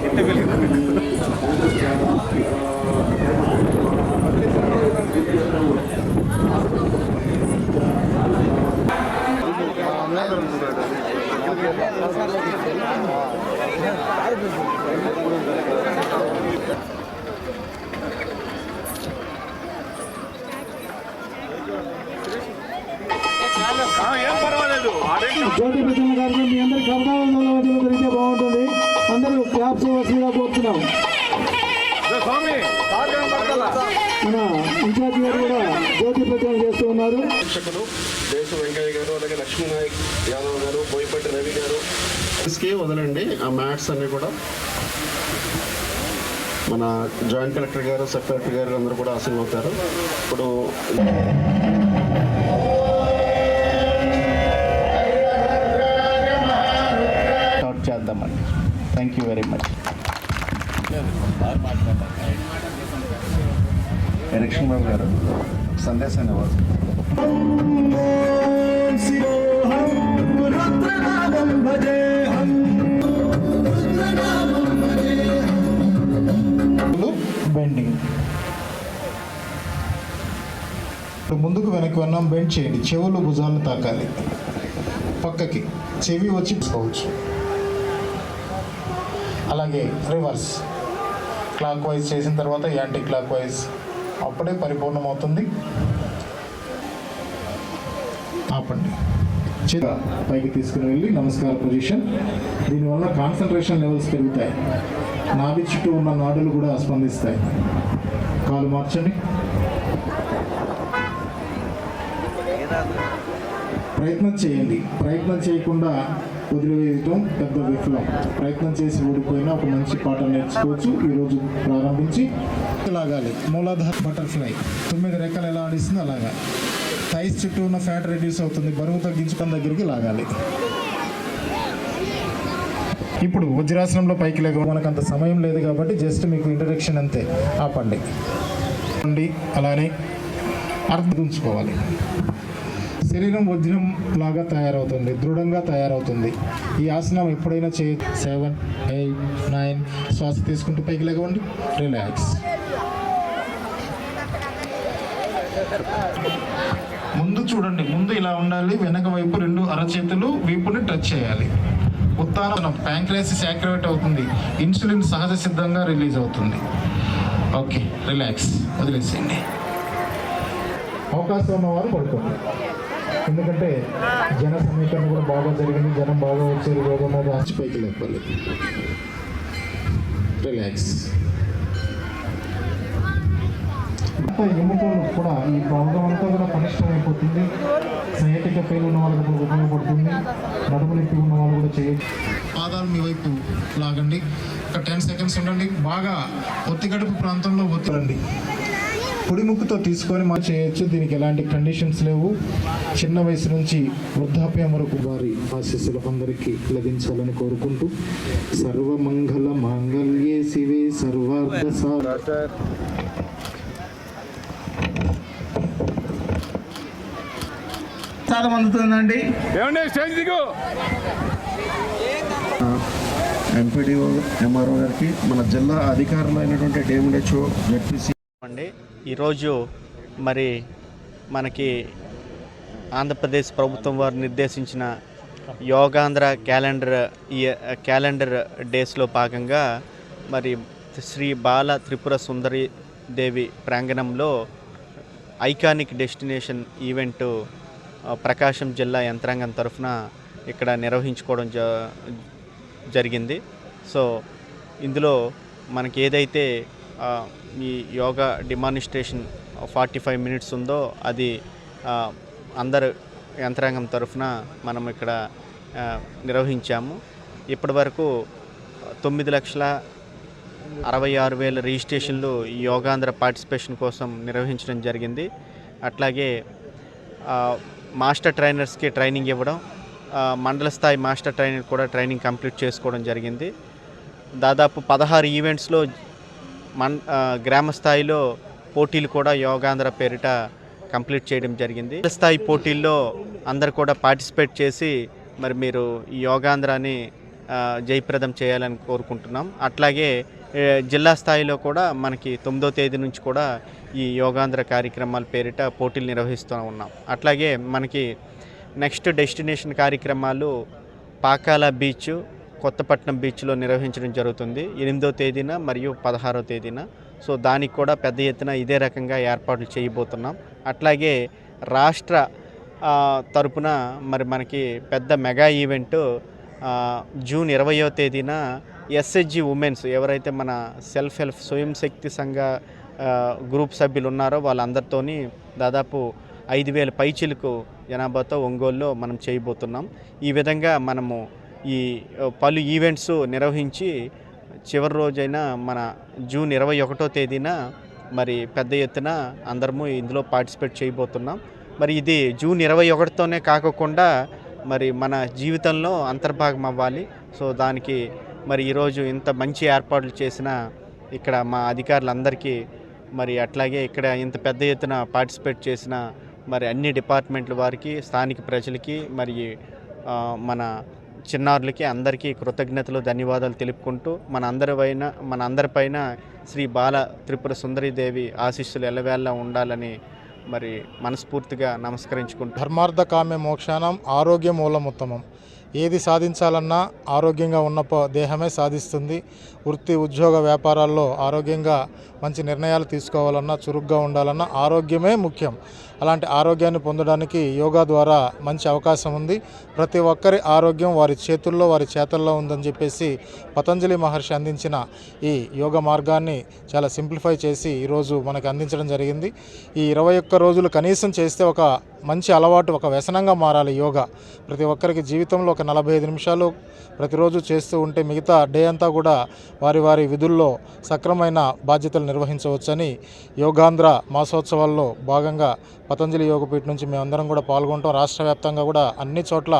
ఇంటి వెలుగు జ్యోతి గారికి మీ అందరికీ అవగాహన గురించి బాగుంటుంది. మన ఇన్ఛార్జ్ గారు కూడా జ్యోతి ప్రచారం చేస్తూ ఉన్నారు. దేశ వెంకయ్య గారు అలాగే లక్ష్మీనాయక్ యాదవ్ గారు బోయపట్టి రవి గారు. కి వదలండి ఆ మ్యాట్స్ అన్ని కూడా. మన జాయింట్ కలెక్టర్ గారు సబ్ కలెక్టర్ గారు అందరూ కూడా ఆశీర్వవుతారు ఇప్పుడు స్టార్ట్ చేద్దామండి. Thank you very much election బాబు గారు సందేశాన్ని బెండింగ్ ఇప్పుడు ముందుకు వెనక్కి వన్నాం బెండ్ చేయండి. చెవులు భుజాలను తాకాలి. పక్కకి చెవి వచ్చి పోవచ్చు అలాగే రివర్స్ క్లాక్ వైజ్ చేసిన తర్వాత యాంటీ క్లాక్ వైజ్ అప్పుడే పరిపూర్ణమవుతుంది. ఆపండి. చేత పైకి తీసుకుని వెళ్ళి నమస్కార పొజిషన్ దీనివల్ల కాన్సన్ట్రేషన్ లెవెల్స్ పెరుగుతాయి. నాభి చుట్టూ ఉన్న నాడులు కూడా స్పందిస్తాయి. కాలు మార్చండి. ప్రయత్నం చేయండి. ప్రయత్నం చేయకుండా వదిలివేయటం పెద్ద విఫలం. ప్రయత్నం చేసి ఓడిపోయినా ఒక మంచి పాట నేర్చుకోవచ్చు. ఈరోజు ప్రారంభించి లాగాలి. మూలాధార బటర్ఫ్లై. తొమ్మిది రెక్కలు ఎలా ఆడిస్తుంది అలాగా థైస్ చుట్టూ ఉన్న ఫ్యాట్ రెడ్యూస్ అవుతుంది. బరువు తగ్గించుకున్న దగ్గరికి లాగాలి. ఇప్పుడు వజ్రాసనంలో పైకి లేక మనకు అంత సమయం లేదు కాబట్టి జస్ట్ మీకు ఇంట్రడక్షన్ అంతే. ఆపండి. అండి అలానే అర్థం ఉంచుకోవాలి. శరీరం వజ్రం లాగా తయారవుతుంది దృఢంగా తయారవుతుంది. ఈ ఆసనం ఎప్పుడైనా చే సెవెన్ ఎయిట్ నైన్ శ్వాస తీసుకుంటూ పైకి లేవండి. రిలాక్స్. ముందు చూడండి ముందు ఇలా ఉండాలి వెనక వైపు రెండు అరచేతులు వీపుని టచ్ చేయాలి. ఉత్తానం ప్యాంక్రాసిస్ యాక్టివేట్ అవుతుంది ఇన్సులిన్ సహజ సిద్ధంగా రిలీజ్ అవుతుంది. Okay relax. వదిలేసేయండి. అవకాశం ఉన్నవారు పడుకోండి. ఎందుకంటే జన సమీకరణ కూడా బాగా జరిగింది జనం బాగా వచ్చారు ఆచి పైకి లేపాలి రిలాక్స్ ఎముకలు కూడా ఈ ప్రాబ్లం అంతా కూడా కనిష్టం అయిపోతుంది సైటిక పెయిన్ ఉన్న వాళ్ళకి కూడా ఉపయోగపడుతుంది. నడుము నొప్పి ఉన్న వాళ్ళు కూడా చేయొచ్చు. పాదాలు మీ వైపు లాగండి. ఒక టెన్ సెకండ్స్ ఉండండి. బాగా ఒత్తిగడుపు ప్రాంతంలో ఒత్తిరండి కుడి ముక్కుతో తీసుకొని మా చేయొచ్చు. దీనికి ఎలాంటి కండిషన్స్ లేవు. చిన్న వయసు నుంచి వృద్ధాప్యం వరకు వారి ఆశీస్సులు అందరికీ లభించాలని కోరుకుంటూ సర్వమంగళ మాంగళ్యే శివే సర్వార్థ సా ప్రసాదం అందుతుందండి ఏమండి స్టేజ్ దిగు. ఎంపీడీఓ ఎంఆర్ఓ గారికి మన జిల్లా అధికారులు అయినటువంటి డేమిడెచ్ఓ జెడ్పీసీ అండి ఈరోజు మరి మనకి ఆంధ్రప్రదేశ్ ప్రభుత్వం వారు నిర్దేశించిన యోగాంధ్ర క్యాలెండర్ ఈ క్యాలెండర్ డేస్లో భాగంగా మరి శ్రీ బాల త్రిపుర సుందరి దేవి ప్రాంగణంలో ఐకానిక్ డెస్టినేషన్ ఈవెంట్ ప్రకాశం జిల్లా యంత్రాంగం తరఫున ఇక్కడ నిర్వహించుకోవడం జరిగింది. సో ఇందులో మనకి ఏదైతే ఈ yoga demonstration forty five minutes ఉందో అది అందరు యంత్రాంగం తరఫున మనం ఇక్కడ నిర్వహించాము. ఇప్పటి వరకు తొమ్మిది లక్షల అరవై ఆరు వేల రిజిస్ట్రేషన్లు యోగాంధ్ర పార్టిసిపేషన్ కోసం నిర్వహించడం జరిగింది. అట్లాగే మాస్టర్ ట్రైనర్స్కి ట్రైనింగ్ ఇవ్వడం మండల స్థాయి మాస్టర్ ట్రైనర్ కూడా ట్రైనింగ్ కంప్లీట్ చేసుకోవడం జరిగింది. దాదాపు పదహారు ఈవెంట్స్లో మన్ గ్రామ స్థాయిలో పోటీలు కూడా యోగాంధ్ర పేరిట కంప్లీట్ చేయడం జరిగింది. స్థాయి పోటీల్లో అందరు కూడా పార్టిసిపేట్ చేసి మరి మీరు ఈ యోగాంధ్రాని జయప్రదం చేయాలని కోరుకుంటున్నాం. అట్లాగే జిల్లా స్థాయిలో కూడా మనకి తొమ్మిదో తేదీ నుంచి కూడా ఈ యోగాంధ్ర కార్యక్రమాల పేరిట పోటీలు నిర్వహిస్తూ ఉన్నాం. అట్లాగే మనకి నెక్స్ట్ డెస్టినేషన్ కార్యక్రమాలు పాకాల బీచ్ కొత్తపట్నం బీచ్లో నిర్వహించడం జరుగుతుంది. ఎనిమిదో తేదీన మరియు పదహారో తేదీన. సో దానికి కూడా పెద్ద ఎత్తున ఇదే రకంగా ఏర్పాట్లు చేయబోతున్నాం. అట్లాగే రాష్ట్ర తరపున మరి మనకి పెద్ద మెగా ఈవెంట్ జూన్ ఇరవయో తేదీన ఎస్హెచ్జి ఉమెన్స్ ఎవరైతే మన సెల్ఫ్ హెల్ప్ స్వయం శక్తి సంఘ గ్రూప్ సభ్యులు ఉన్నారో వాళ్ళందరితోని దాదాపు ఐదు వేల పైచిలకు జనాభాతో ఒంగోలులో మనం చేయబోతున్నాం. ఈ విధంగా మనము ఈ పలు ఈవెంట్స్ నిర్వహించి చివరి రోజైన మన జూన్ ఇరవై ఒకటో తేదీన మరి పెద్ద ఎత్తున అందరము ఇందులో పార్టిసిపేట్ చేయబోతున్నాం. మరి ఇది జూన్ ఇరవై ఒకటితోనే కాకుండా మరి మన జీవితంలో అంతర్భాగం అవ్వాలి. సో దానికి మరి ఈరోజు ఇంత మంచి ఏర్పాట్లు చేసిన ఇక్కడ మా అధికారులందరికీ మరి అట్లాగే ఇక్కడ ఇంత పెద్ద ఎత్తున పార్టిసిపేట్ చేసిన మరి అన్ని డిపార్ట్మెంట్ల వారికి స్థానిక ప్రజలకి మరి మన చిన్నారులకి అందరికీ కృతజ్ఞతలు ధన్యవాదాలు తెలుపుకుంటూ మన అందరి పైన మన అందరిపైన శ్రీ బాల త్రిపుర సుందరీదేవి ఆశీస్సులు ఎల్లవేళ ఉండాలని మరి మనస్ఫూర్తిగా నమస్కరించుకుంటూ ధర్మార్థ కామ్య మోక్షానం ఆరోగ్య మూలముత్తమం. ఏది సాధించాలన్నా ఆరోగ్యంగా ఉన్న ప- దేహమే సాధిస్తుంది. వృత్తి ఉద్యోగ వ్యాపారాల్లో ఆరోగ్యంగా మంచి నిర్ణయాలు తీసుకోవాలన్నా చురుగ్గా ఉండాలన్నా ఆరోగ్యమే ముఖ్యం. అలాంటి ఆరోగ్యాన్ని పొందడానికి యోగా ద్వారా మంచి అవకాశం ఉంది. ప్రతి ఒక్కరి ఆరోగ్యం వారి చేతుల్లో వారి చేతల్లో ఉందని చెప్పేసి పతంజలి మహర్షి అందించిన ఈ యోగ మార్గాన్ని చాలా సింప్లిఫై చేసి ఈరోజు మనకు అందించడం జరిగింది. ఈ ఇరవై ఒక్క రోజులు కనీసం చేస్తే ఒక మంచి అలవాటు ఒక వ్యసనంగా మారాలి యోగా. ప్రతి ఒక్కరికి జీవితంలో ఒక నలభై ఐదు నిమిషాలు ప్రతిరోజు చేస్తూ ఉంటే మిగతా డే అంతా కూడా వారి వారి విధుల్లో సక్రమైన బాధ్యతలు నిర్వహించవచ్చని యోగాంధ్ర మాసోత్సవాల్లో భాగంగా పతంజలి యోగపీఠ నుంచి మేమందరం కూడా పాల్గొంటాం. రాష్ట్ర వ్యాప్తంగా కూడా అన్ని చోట్ల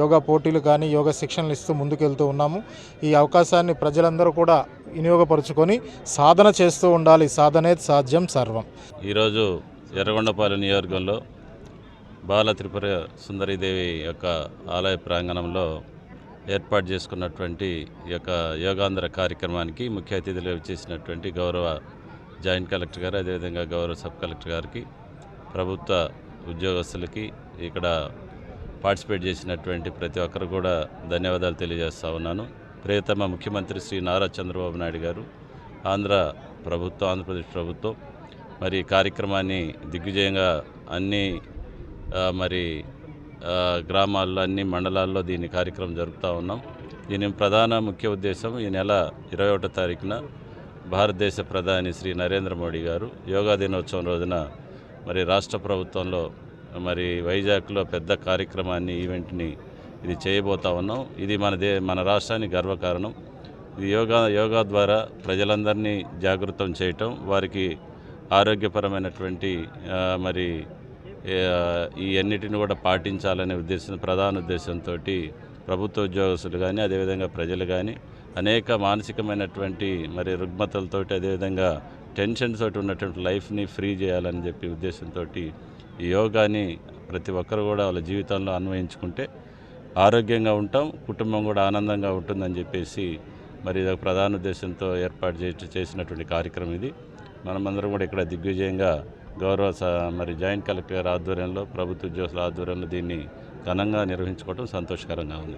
యోగా పోటీలు కానీ యోగా శిక్షణలు ఇస్తూ ముందుకెళ్తూ ఉన్నాము. ఈ అవకాశాన్ని ప్రజలందరూ కూడా వినియోగపరుచుకొని సాధన చేస్తూ ఉండాలి. సాధనే సాధ్యం సర్వం. ఈరోజు ఎర్రగొండపాలెం నియోజకవర్గంలో బాల త్రిపుర సుందరీదేవి యొక్క ఆలయ ప్రాంగణంలో ఏర్పాటు చేసుకున్నటువంటి ఈ యొక్క యోగాంధ్ర కార్యక్రమానికి ముఖ్య అతిథులు చేసినటువంటి గౌరవ జాయింట్ కలెక్టర్ గారు అదేవిధంగా గౌరవ సబ్ కలెక్టర్ గారికి ప్రభుత్వ ఉద్యోగస్తులకి ఇక్కడ పార్టిసిపేట్ చేసినటువంటి ప్రతి ఒక్కరు కూడా ధన్యవాదాలు తెలియజేస్తా ఉన్నాను. ప్రియతమ ముఖ్యమంత్రి శ్రీ నారా చంద్రబాబు నాయుడు గారు ఆంధ్ర ప్రభుత్వం ఆంధ్రప్రదేశ్ ప్రభుత్వం మరి కార్యక్రమాన్ని దిగ్విజయంగా అన్ని మరి గ్రామాల్లో అన్ని మండలాల్లో దీని కార్యక్రమం జరుపుతూ ఉన్నాం. దీని ప్రధాన ముఖ్య ఉద్దేశం ఈ నెల ఇరవై ఒకటో తారీఖున భారతదేశ ప్రధాని శ్రీ నరేంద్ర మోడీ గారు యోగా దినోత్సవం రోజున మరి రాష్ట్ర ప్రభుత్వంలో మరి వైజాగ్లో పెద్ద కార్యక్రమాన్ని ఈవెంట్ని ఇది చేయబోతా ఉన్నాం. ఇది మన దే మన రాష్ట్రానికి గర్వకారణం. ఇది యోగా యోగా ద్వారా ప్రజలందరినీ జాగృతం చేయటం వారికి ఆరోగ్యపరమైనటువంటి మరి ఈ అన్నిటిని కూడా పాటించాలనే ఉద్దేశం ప్రధాన ఉద్దేశంతో ప్రభుత్వ ఉద్యోగస్తులు కానీ అదేవిధంగా ప్రజలు కానీ అనేక మానసికమైనటువంటి మరి రుగ్మతలతోటి అదేవిధంగా టెన్షన్ తోటి ఉన్నటువంటి లైఫ్ని ఫ్రీ చేయాలని చెప్పి ఉద్దేశంతో ఈ యోగాని ప్రతి ఒక్కరు కూడా వాళ్ళ జీవితంలో అన్వయించుకుంటే ఆరోగ్యంగా ఉంటాం కుటుంబం కూడా ఆనందంగా ఉంటుందని చెప్పేసి మరి ఇది ఒక ప్రధాన ఉద్దేశంతో ఏర్పాటు చే చేసినటువంటి కార్యక్రమం ఇది. మనమందరం కూడా ఇక్కడ దిగ్విజయంగా గౌరవ మరి జాయింట్ కలెక్టర్ ఆధ్వర్యంలో ప్రభుత్వ ఉద్యోగుల ఆధ్వర్యంలో దీన్ని ఘనంగా నిర్వహించుకోవడం సంతోషకరంగా ఉంది.